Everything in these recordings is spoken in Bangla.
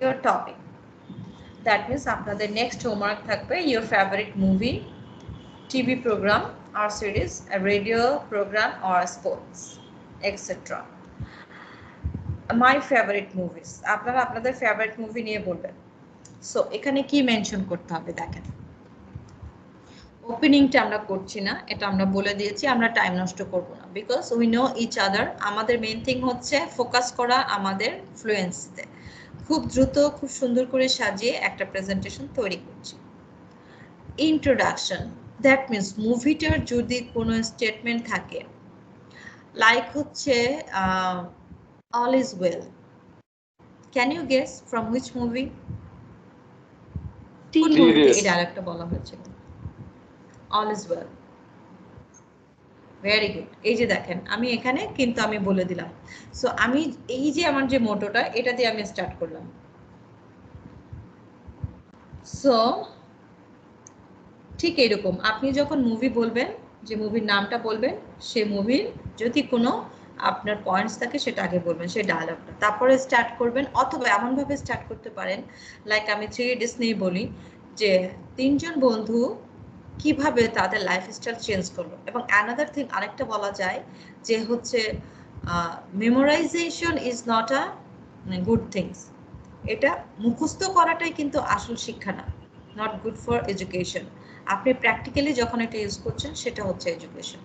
your topic. That means আপনাদের next homework থাকবে your favorite movie, TV program or series, a radio program or sports, etc. My favorite movies. আপনারা আপনাদের favorite movie নিয়ে বলবেন। সো এখানে কি মেনশন করতে হবে দেখেন ওপেনিংটা আমরা করছি না এটা আমরা বলে দিয়েছি আমরা টাইম নষ্ট করব না because we know each other আমাদের মেন থিং হচ্ছে ফোকাস করা আমাদের ফ্লুয়েন্সিতে খুব দ্রুত খুব সুন্দর করে সাজিয়ে একটা প্রেজেন্টেশন তৈরি করছি। ইন্ট্রোডাকশন দ্যাট মিনস মুভিটার যদি কোনো স্টেটমেন্ট থাকে লাইক হচ্ছে all is well can you guess from which movie এই ডায়লগটা বলা হয়েছিল। All is well very good এই যে দেখেন, আমি এখানে কিন্তু আমি বলে দিলাম। সো আমি এই যে আমার যে মোটোটা, এটা দিয়ে আমি স্টার্ট করলাম। সো ঠিক এরকম। আপনি যখন মুভি বলবেন, যে মুভির নামটা বলবেন, সে মুভির যদি কোনো আপনার পয়েন্টস থাকে, সেটা আগে বলবেন, সেই ডায়লগটা তারপরে স্টার্ট করবেন, অথবা এমনভাবে স্টার্ট করতে পারেন লাইক আমি থ্রি ইডিস নিয়ে বলি, যে তিনজন বন্ধু কীভাবে তাদের লাইফস্টাইল চেঞ্জ করল? এবং অ্যানাদার থিং আরেকটা বলা যায় যে হচ্ছে memorization is not a good things এটা মুখস্থ করাটাই কিন্তু আসল শিক্ষা না নট গুড ফর এডুকেশন আপনি প্র্যাকটিক্যালি যখন এটা ইউজ করছেন, সেটা হচ্ছে এডুকেশন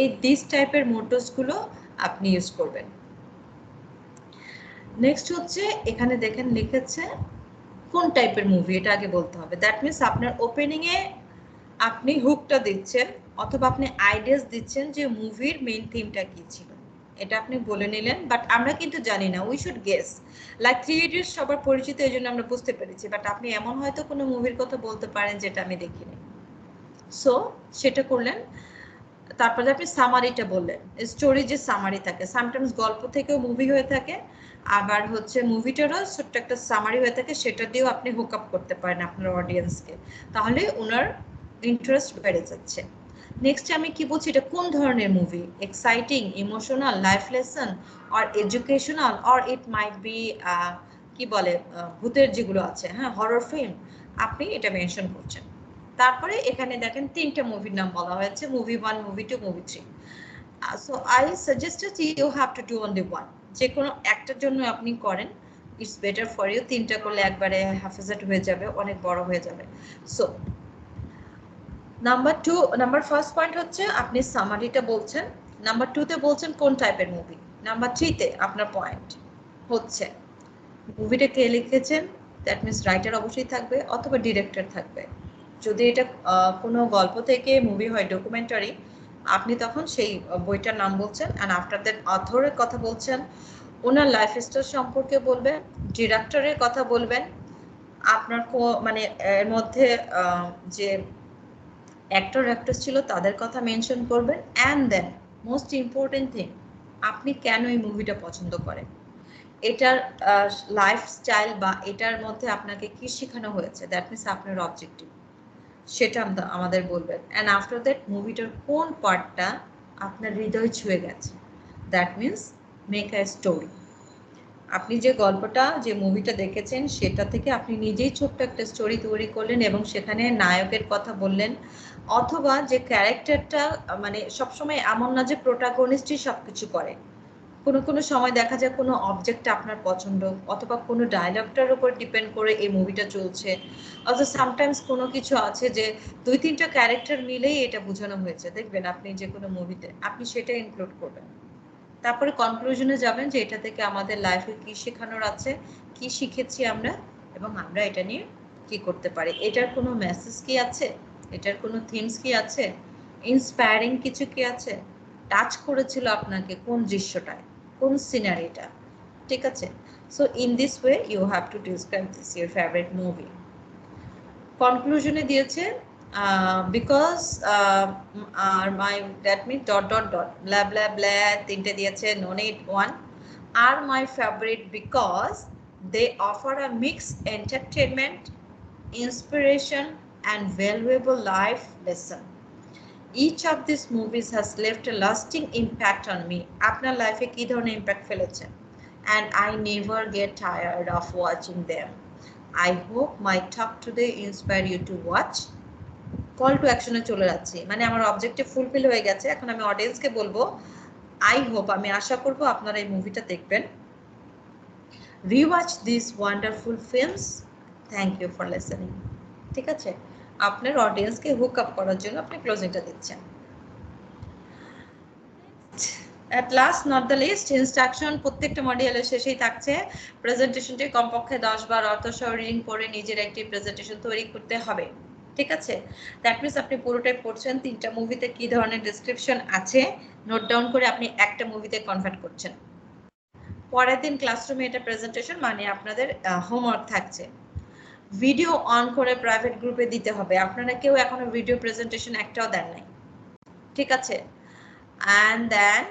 এই দিস টাইপের মোটোসগুলো আপনি ইউজ করবেন। নেক্সট হচ্ছে, এখানে দেখেন লিখেছে, কোন টাইপের মুভি এটা আগে বলতে হবে। দ্যাট মিনস আপনার ওপেনিংয়ে আপনি হুকটা দিচ্ছেন অথবা আপনি আইডিয়াস দিচ্ছেন যে মুভির মেইন থিমটা কি ছিল। এটা আপনি বলে নিলেন বাট আমরা কিন্তু জানি না we should guess like Three Idiots সবার পরিচিত, এই জন্য আমরা বুঝতে পেরেছি বাট আপনি এমন হয়তো কোনো মুভির কথা বলতে পারেন যেটা আমি দেখিনি। সো সেটা করলেন। তারপরে আপনি সামারিটা বললেন। স্টোরি যে সামারি থাকে সামটাইমস গল্প থেকেও মুভি হয়ে থাকে, আবার হচ্ছে মুভিটারও ছোট্ট একটা সামারি হয়ে থাকে, সেটা দিয়েও আপনি হুক আপ করতে পারেন আপনার অডিয়েন্সকে তাহলে ওনার ইন্টারেস্ট বেড়ে যাচ্ছে। নেক্সট আমি কি বলছি, এটা কোন ধরনের movie exciting emotional life lesson or educational or it might be কি বলে ভূতের যেগুলো আছে হ্যাঁ হরর ফিল্ম আপনি এটা মেনশন করছেন। তারপরে এখানে দেখেন তিনটা মুভির নাম বলা হয়েছে movie one movie two movie three so I suggested you have to do only one যে কোনো একটার জন্য আপনি করেন ইটস বেটার ফর ইউ তিনটা করলে একবারে হাফেজাট হয়ে যাবে, অনেক বড় হয়ে যাবে। So number two number first point হচ্ছে, আপনি সামারিটা বলছেন। নাম্বার টুতে বলছেন কোন টাইপের মুভি নাম্বার থ্রিতে আপনার পয়েন্ট হচ্ছে। মুভিটা কে লিখেছেন? দ্যাট মিনস রাইটার অবশ্যই থাকবে অথবা ডিরেক্টর থাকবে। যদি এটা কোনো গল্প থেকে মুভি হয় ডকুমেন্টারি আপনি তখন সেই বইটার নাম বলছেন অ্যান্ড আফটার দ্যাট অথরের কথা বলছেন। ওনার লাইফ স্টাইল সম্পর্কে বলবেন ডিরেক্টরের কথা বলবেন। আপনার মানে এর মধ্যে যে অ্যাক্টর অ্যাক্ট্রেস ছিল, তাদের কথা মেনশন করবেন। And then most important thing আপনি কেন এই মুভিটা পছন্দ করেন? এটার লাইফস্টাইল বা এটার মধ্যে আপনাকে কি শেখানো হয়েছে? দ্যাট মিনস আপনার অবজেক্টিভ সেটা আমাদের বলবেন। অ্যান্ড আফটার দ্যাট মুভিটার কোন পার্টটা আপনার হৃদয় ছুঁয়ে গেছে? That means make a story আপনি যে গল্পটা, যে মুভিটা দেখেছেন, সেটা থেকে আপনি নিজেই ছোট্ট একটা স্টোরি তৈরি করলেন এবং সেখানে নায়কের কথা বললেন। অথবা যে ক্যারেক্টারটা মানে সবসময় এমন না যে প্রোটাগনিস্টই সবকিছু করে। কোনো কোনো সময় দেখা যায় কোনো অবজেক্ট আপনার পছন্দ, অথবা কোনো ডায়লগটার উপর ডিপেন্ড করে এই মুভিটা চলছে। অথবা সামটাইমস কোনো কিছু আছে যে দুই, তিনটা ক্যারেক্টার মিলেই এটা বোঝানো হয়েছে। দেখবেন আপনি যে কোনো মুভিতে আপনি সেটা ইনক্লুড করবেন। তারপরে কনক্লুশনে যাবেন যে এটা থেকে আমাদের লাইফে কি শেখানোর আছে, কি শিখেছি আমরা, এবং আমরা এটা নিয়ে কি করতে পারি। এটার কোনো মেসেজ কি আছে? এটার কোনো থিমস কি আছে? ইন্সপায়ারিং কিছু কি আছে? টাচ করেছিল আপনাকে কোন দৃশ্যটায়? কোন সিনারিটা ঠিক আছে? So in this way you have to describe this your favourite movie কনক্লুশনে দিয়েছে because are my that mean dot dot dot blah blah blah তিনটে দিয়েছে none need one are my favourite because they offer a mix entertainment inspiration and valuable life lesson each of these movies has left a lasting impact on me. আপনার লাইফে কি ধরনের ইম্প্যাক্ট ফেলেছে? And I never get tired of watching them. I hope my talk today inspire you to watch. Call to অ্যাকশনে চলে যাচ্ছি। মানে আমার অবজেক্টিভ ফুলফিল হয়ে গেছে। এখন আমি অডিয়েন্সকে বলব আই হোপ আমি আশা করব আপনারা এই মুভিটা দেখবেন। Rewatch this wonderful films thank you for listening ঠিক আছে? আপনার অডিয়েন্সকে হুক আপ করার জন্য আপনি ক্লোজিংটা দিচ্ছেন। At last not the least instruction প্রত্যেকটা মডিউলের শেষেই থাকছে। প্রেজেন্টেশনটি কমপক্ষে দশ বার অর্থ সহ রিডিং করে নিজের একটি প্রেজেন্টেশন তৈরি করতে হবে। ঠিক আছে? দ্যাট মিনস আপনি পুরোটাই পড়ছেন, তিনটা মুভিতে কি ধরনের ডিসক্রিপশন আছে নোট ডাউন করে আপনি একটা মুভিতে কনভার্ট করছেন। পরের দিন ক্লাসরুমে এটা প্রেজেন্টেশন মানে আপনাদের হোমওয়ার্ক থাকছে। ভিডিও অন করে প্রাইভেট গ্রুপে দিতে হবে। আপনারা কেউ এখনও ভিডিও প্রেজেন্টেশন একটাও দেন নাই। ঠিক আছে? অ্যান্ড দেন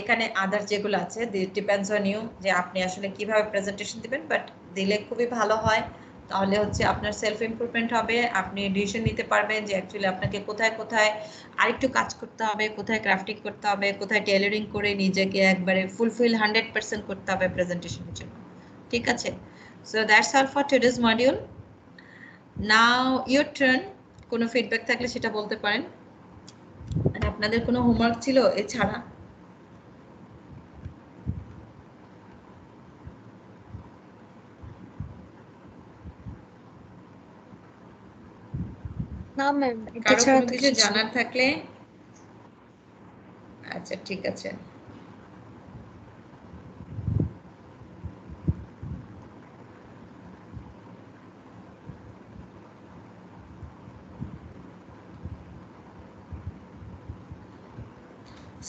এখানে আদার যেগুলো আছে ডিপেন্ডস অন ইউ যে আপনি আসলে কীভাবে প্রেজেন্টেশন দিবেন বাট দিলে খুবই ভালো হয়। তাহলে হচ্ছে আপনার সেলফ ইমপ্রুভমেন্ট হবে, আপনি ডিসিশন নিতে পারবেন যে অ্যাকচুয়ালি আপনাকে কোথায় কোথায় আরেকটু কাজ করতে হবে, কোথায় ক্রাফটিং করতে হবে, কোথায় টেলারিং করে নিজেকে একবারে ফুলফিল হান্ড্রেড পার্সেন্ট করতে হবে প্রেজেন্টেশনের জন্য। ঠিক আছে? So that's all for today's module now your turn কোনো ফিডব্যাক থাকলে সেটা বলতে পারেন। আপনাদের কোনো হোমওয়ার্ক ছিল এছাড়া? না ম্যাম এটা ছাড়া কিছু জানার থাকলে? আচ্ছা ঠিক আছে।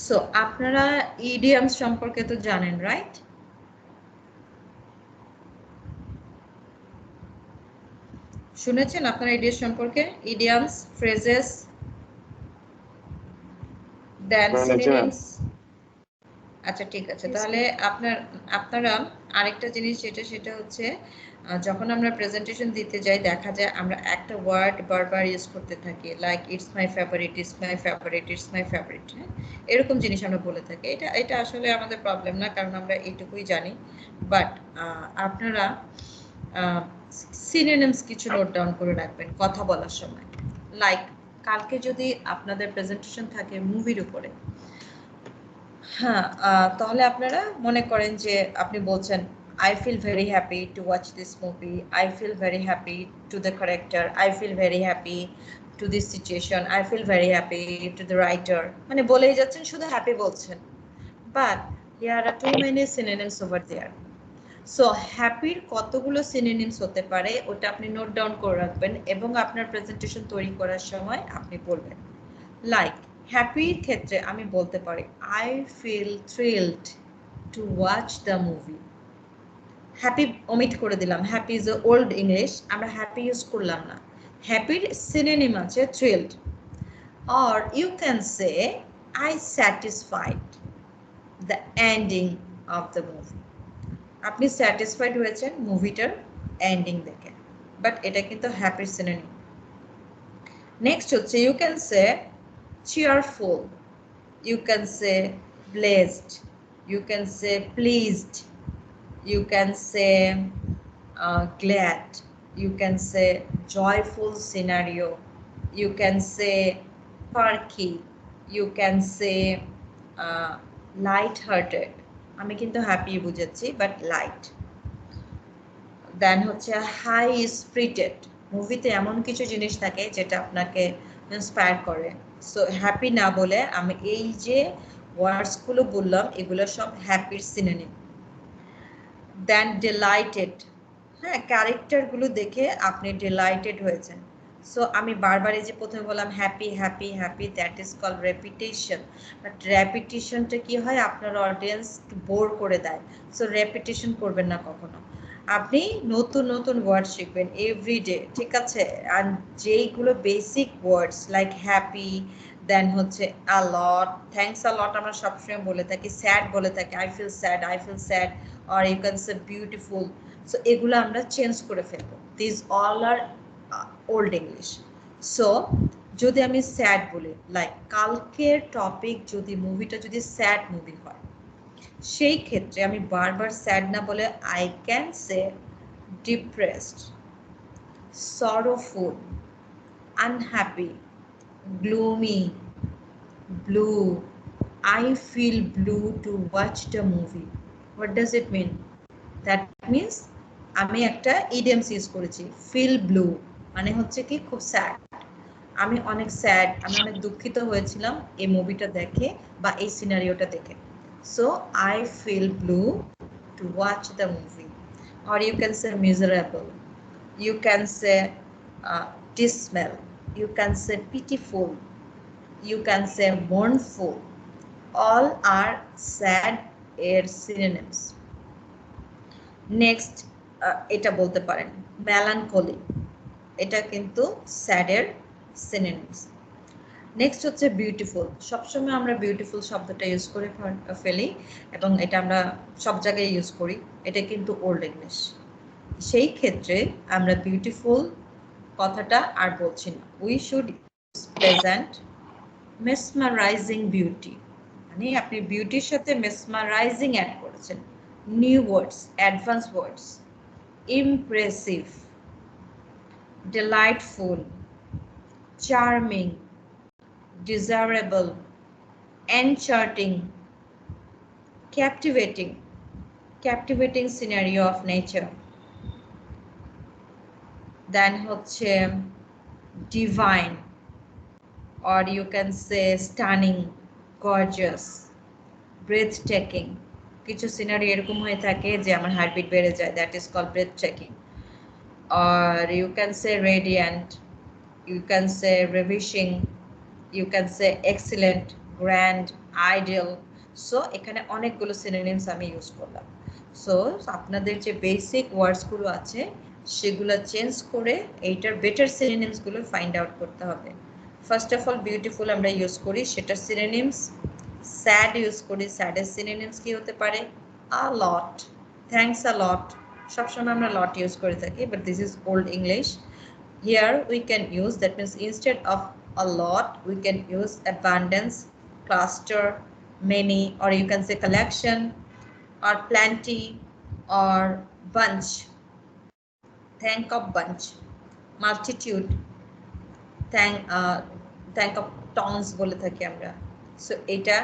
সো আপনারা ইডিয়ামস সম্পর্কে তো জানেন রাইট শুনেছেন আপনারা ইডিয়ামস সম্পর্কে? ইডিয়ামস ফ্রেজেস দেন শুনেছি, সিনোনিমস আচ্ছা ঠিক আছে। তাহলে আপনার আপনারা আরেকটা জিনিস যেটা, সেটা হচ্ছে যখন আমরা প্রেজেন্টেশন দিতে যাই, দেখা যায় আমরা একটা ওয়ার্ড বারবার ইউজ করতে থাকি like it's my favourite it's my favourite it's my favourite হ্যাঁ? এরকম জিনিস আমরা বলে থাকি। এটা এটা আসলে আমাদের প্রবলেম না, কারণ আমরা এইটুকুই জানি। বাট আপনারা সিনোনিমস কিছু নোট ডাউন করে রাখবেন কথা বলার সময়। লাইক কালকে যদি আপনাদের প্রেজেন্টেশন থাকে মুভির উপরে হ্যাঁ তাহলে আপনারা মনে করেন যে আপনি বলছেন I feel very happy to watch this movie I feel very happy to the character I feel very happy to this situation I feel very happy to the writer মানে বলেই যাচ্ছেন, শুধু হ্যাপি বলছেন। But here are too many synonyms over there so হ্যাপির কতগুলো সিনোনিমস হতে পারে, ওটা আপনি নোট ডাউন করে রাখবেন এবং আপনার প্রেজেন্টেশন তৈরি করার সময় আপনি বলবেন লাইক হ্যাপির ক্ষেত্রে আমি বলতে পারি I feel thrilled to watch the movie happy omit করে দিলাম হ্যাপি ইজ ওল্ড ইংলিশ আমরা হ্যাপি ইউজ করলাম না। হ্যাপির সিনোনিম আছে thrilled or you can say I satisfied the ending of the movie আপনি স্যাটিসফাইড হয়েছেন মুভিটার এন্ডিং দেখে বাট এটা কিন্তু হ্যাপি সিনোনিম নেক্সট হচ্ছে you can say cheerful you can say blessed you can say pleased you can say uh, glad you can say joyful scenario you can say perky you can say uh, light hearted আমি কিন্তু হ্যাপি বুঝাচ্ছি বাট লাইট দেন হচ্ছে হাই স্পিরিটেড মুভিতে এমন কিছু জিনিস থাকে যেটা আপনাকে ইন্সপায়ার করে সো হ্যাপি না বলে আমি এই যে ওয়ার্ডসগুলো বললাম, এগুলো সব হ্যাপির সিনোনিম দেন ডেলাইটেড হ্যাঁ ক্যারেক্টারগুলো দেখে আপনি ডেলাইটেড হয়েছেন। সো আমি বারবার এই যে প্রথমে বললাম happy happy happy that is call repetition but রেপিটেশনটা কি হয়? আপনার অডিয়েন্স বোর করে দেয়। সো রেপিটেশন করবেন না কখনো। আপনি নতুন নতুন ওয়ার্ড শিখবেন এভরিডে ঠিক আছে? আর যেইগুলো basic words like happy then হচ্ছে a lot thanks a lot আমরা সবসময় বলে থাকি স্যাড বলে থাকি I feel sad I feel sad or you can say beautiful so এগুলো আমরা চেঞ্জ করে ফেলব। This all are old English so যদি আমি স্যাড বলি লাইক কালকের টপিক যদি মুভিটা যদি স্যাড মুভি হয় সেই ক্ষেত্রে আমি বারবার স্যাড না বলে I can say depressed sorrowful unhappy gloomy blue I feel blue to watch the movie what does it mean that means আমি একটা ইডিয়ামস ইউজ করেছি ফিল ব্লু মানে হচ্ছে কি খুব স্যাড আমি অনেক স্যাড আমি অনেক দুঃখিত হয়েছিলাম এই মুভিটা দেখে বা এই সিনারিওটা দেখে। so I feel blue to watch the movie or you can say miserable you can say uh, dismal you can say pitiful you can say mournful all are sad এর synonyms নেক্সট এটা বলতে পারেন মেলানকলি এটা কিন্তু স্যাডের সিনোনিমস নেক্সট হচ্ছে বিউটিফুল সবসময় আমরা বিউটিফুল শব্দটা ইউজ করে ফেল- এবং এটা আমরা সব জায়গায় ইউজ করি। এটা কিন্তু ওল্ড ইংলিশ সেই ক্ষেত্রে আমরা বিউটিফুল কথাটা আর বলছি না। We should present mesmerizing beauty মানে আপনি বিউটির সাথে মেসমারাইজিং অ্যাড করেছেন। New words advance words impressive delightful charming desirable, enchanting, captivating, captivating scenario of nature. Then হচ্ছে divine, or you can say stunning, gorgeous, breathtaking. কিছু সিনারি এরকম হয়ে থাকে যে আমার হার্টবিট বেড়ে যায় that is call breath checking or you can say radiant you can say ravishing you can say excellent, grand, ideal. So এখানে অনেকগুলো সিনোনিমস আমি ইউজ করলাম। সো আপনাদের যে বেসিক ওয়ার্ডসগুলো আছে, সেগুলো চেঞ্জ করে এইটার বেটার সিনোনিমসগুলো ফাইন্ড আউট করতে হবে। ফার্স্ট অফ অল বিউটিফুল আমরা ইউজ করি, সেটার সিনোনিমস স্যাড ইউজ করি স্যাডের সিনোনিমস কি হতে পারে? A lot thanks a lot সবসময় আমরা লট ইউজ করে থাকি but this is old English here we can use that means instead of a lot we can use abundance cluster many or you can say collection or plenty or bunch thank of bunch multitude thank uh, thank of tons বলে থাকি আমরা সো এটা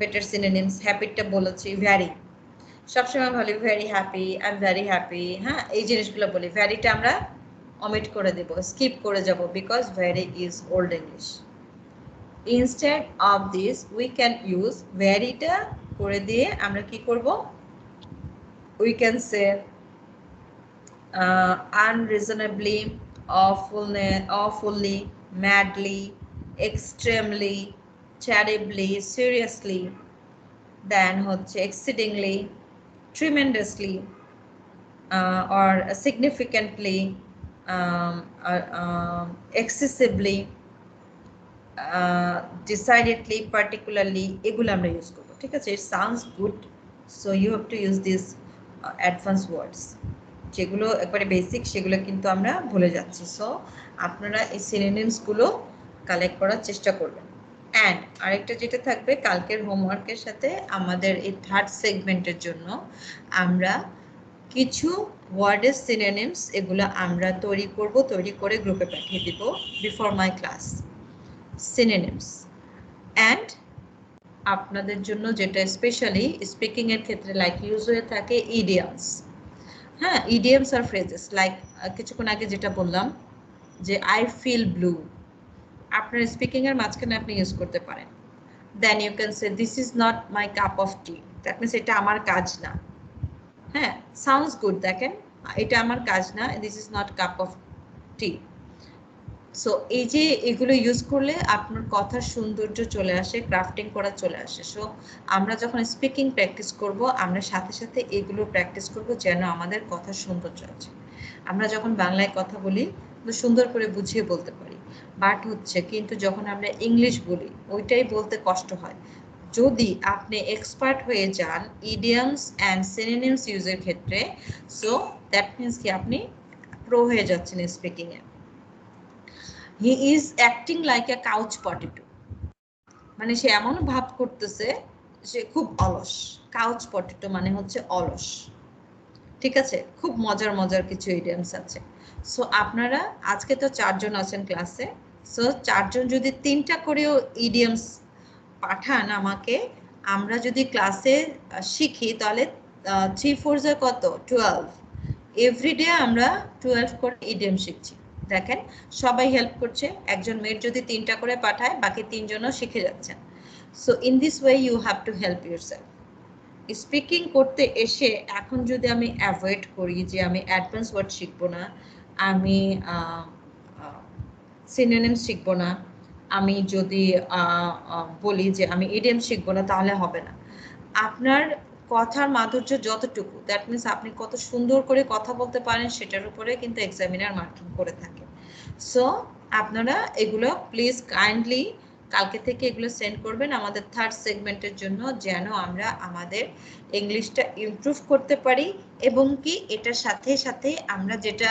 বেটার সিনোনিমস হ্যাপিটা বলেছি ভ্যারি সবসময় বলি very happy I am very happy হ্যাঁ এই জিনিসগুলো বলি ভ্যারিটা আমরা অমিট করে দেব স্কিপ করে যাব because very is old English instead of this we can use ভেরিটা করে দিয়ে আমরা কি করব we can say unreasonably awfully, awfully, madly, extremely, terribly, seriously, then হচ্ছে exceedingly, tremendously, uh, or significantly, um, uh, um, excessively, uh, decidedly, particularly, এগুলো আমরা ইউজ করব ঠিক আছে it sounds good. So you have to use these uh, advanced words. যেগুলো একবারে বেসিক সেগুলো কিন্তু আমরা ভুলে যাচ্ছি সো আপনারা এই সিনোনিমসগুলো কালেক্ট করার চেষ্টা করবেন অ্যান্ড আরেকটা যেটা থাকবে কালকের হোমওয়ার্কের সাথে আমাদের এই থার্ড সেগমেন্টের জন্য আমরা কিছু ওয়ার্ডের সিনোনিমস এগুলো আমরা তৈরি করব, তৈরি করে গ্রুপে পাঠিয়ে দিব before my class synonyms and আপনাদের জন্য যেটা স্পেশালি স্পিকিং এর ক্ষেত্রে লাইক ইউজ হয়ে থাকে ইডিয়ামস হ্যাঁ ইডিয়ামস আর ফ্রেজেস লাইক কিছুক্ষণ আগে যেটা বললাম যে আই ফিল ব্লু আপনার স্পিকিং এর মাঝখানে আপনি ইউজ করতে পারেন। Then you can say this is not my cup of tea that means এটা আমার কাজ না। হ্যাঁ সাউন্ডস গুড দেখেন। এটা আমার কাজ না this is not cup of tea so এই যে এগুলো ইউজ করলে আপনার কথার সৌন্দর্য চলে আসে ক্রাফটিং করা চলে আসে। সো আমরা যখন স্পিকিং প্র্যাকটিস করব, আমরা সাথে সাথে এগুলো প্র্যাকটিস করব যেন আমাদের কথার সৌন্দর্য আছে। আমরা যখন বাংলায় কথা বলি সুন্দর করে বুঝিয়ে বলতে পারি। বাট হচ্ছে, কিন্তু যখন আমরা ইংলিশ বলি, ওইটাই বলতে কষ্ট হয়। যদি আপনি এক্সপার্ট হয়ে যান ইডিয়ামস অ্যান্ড সিনোনিমস ইউজের ক্ষেত্রে সো দ্যাট মিনস কি আপনি প্রো হয়ে যাচ্ছেন speaking A. He is acting like a couch potato মানে সে এমন ভাব করতেছে সে খুব অলস। কাউচ পটেটো মানে হচ্ছে অলস। ঠিক আছে? খুব মজার মজার কিছু ইডিয়ামস আছে। সো আপনারা, আজকে তো চারজন আছেন ক্লাসে সো চারজন যদি তিনটা করেও ইডিয়ামস পাঠান আমাকে, আমরা যদি ক্লাসে শিখি, তাহলে থ্রি ফোর যা কত? টুয়েলভ এভরিডে আমরা টুয়েলভ করে ইডিয়াম শিখছি। দেখেন, সবাই হেল্প করছে, একজন মেয়ের যদি তিনটা করে পাঠায়, বাকি তিনজনও শিখে যাচ্ছেন। So in this way you have to help your speaking করতে এসে, এখন যদি আমি অ্যাভয়েড করি যে আমি অ্যাডভান্স ওয়ার্ড শিখব না, আমি সিনোনিম শিখব না আমি যদি বলি যে আমি ইডিএম শিখব না, তাহলে হবে না। আপনার কথার মাধুর্য যতটুকু দ্যাট মিনস আপনি কত সুন্দর করে কথা বলতে পারেন সেটার উপরে কিন্তু এক্সামিনার মার্কিং করে থাকে। সো আপনারা এগুলো প্লিজ কাইন্ডলি কালকে থেকে এগুলো সেন্ড করবেন। আমাদের থার্ড সেগমেন্টের জন্য যেন আমরা আমাদের ইংলিশটা ইমপ্রুভ করতে পারি এবং কি এটার সাথে সাথে আমরা যেটা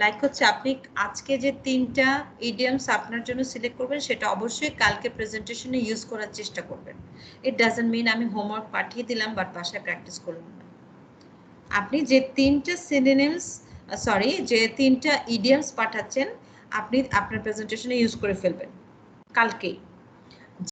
লাইক হচ্ছে আপনি আজকে যে তিনটা ইডিয়ামস আপনার জন্য সিলেক্ট করবেন, সেটা অবশ্যই কালকে প্রেজেন্টেশনে ইউজ করার চেষ্টা করবেন। ইট ডাজেন্ট মিন আমি হোমওয়ার্ক পাঠিয়ে দিলাম বাট বাসায় প্র্যাকটিস করলাম। না আপনি যে তিনটা সিনোনিমস সরি যে তিনটা ইডিয়ামস পাঠাচ্ছেন, আপনি আপনার প্রেজেন্টেশনে ইউজ করে ফেলবেন। কালকেই।